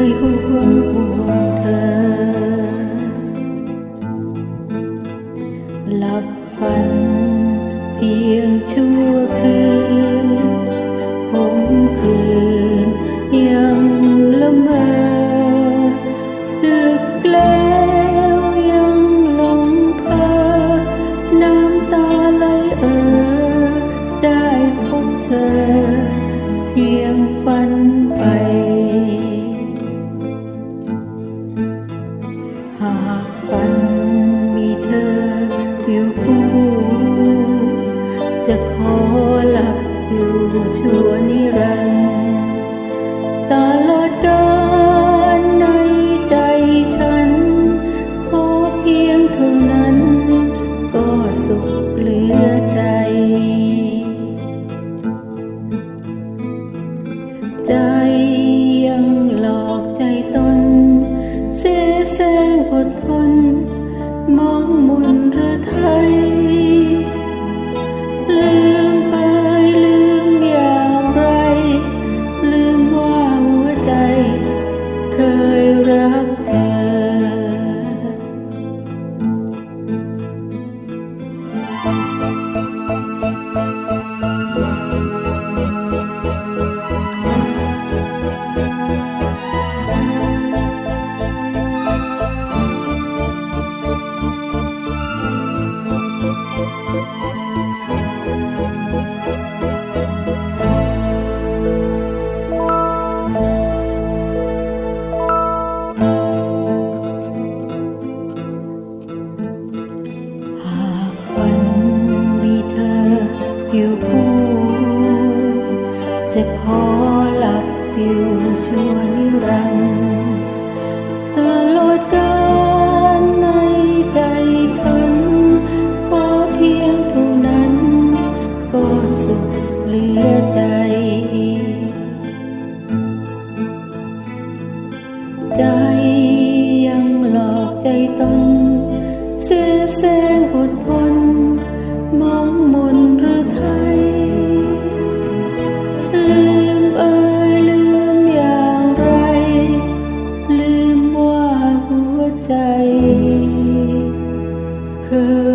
เคยห่วงห่วงเธอหลับ อยู่คู่ จะขอหลับอยู่ชั่วนิรันดร์ตลอดกาลในใจฉัน ขอเพียงเท่านั้น ก็สุขเหลือใจ ใจยังหลอกใจตน เสแสร้งอดทนมองมน อยู่คู่จะขอหลับอยู่ชั่วนิรันดร์ตลอดกาลในใจฉันขอเพียงเท่านั้น ก็สุขเหลือใจใจยังหลอกใจตนเสแสร้ง 的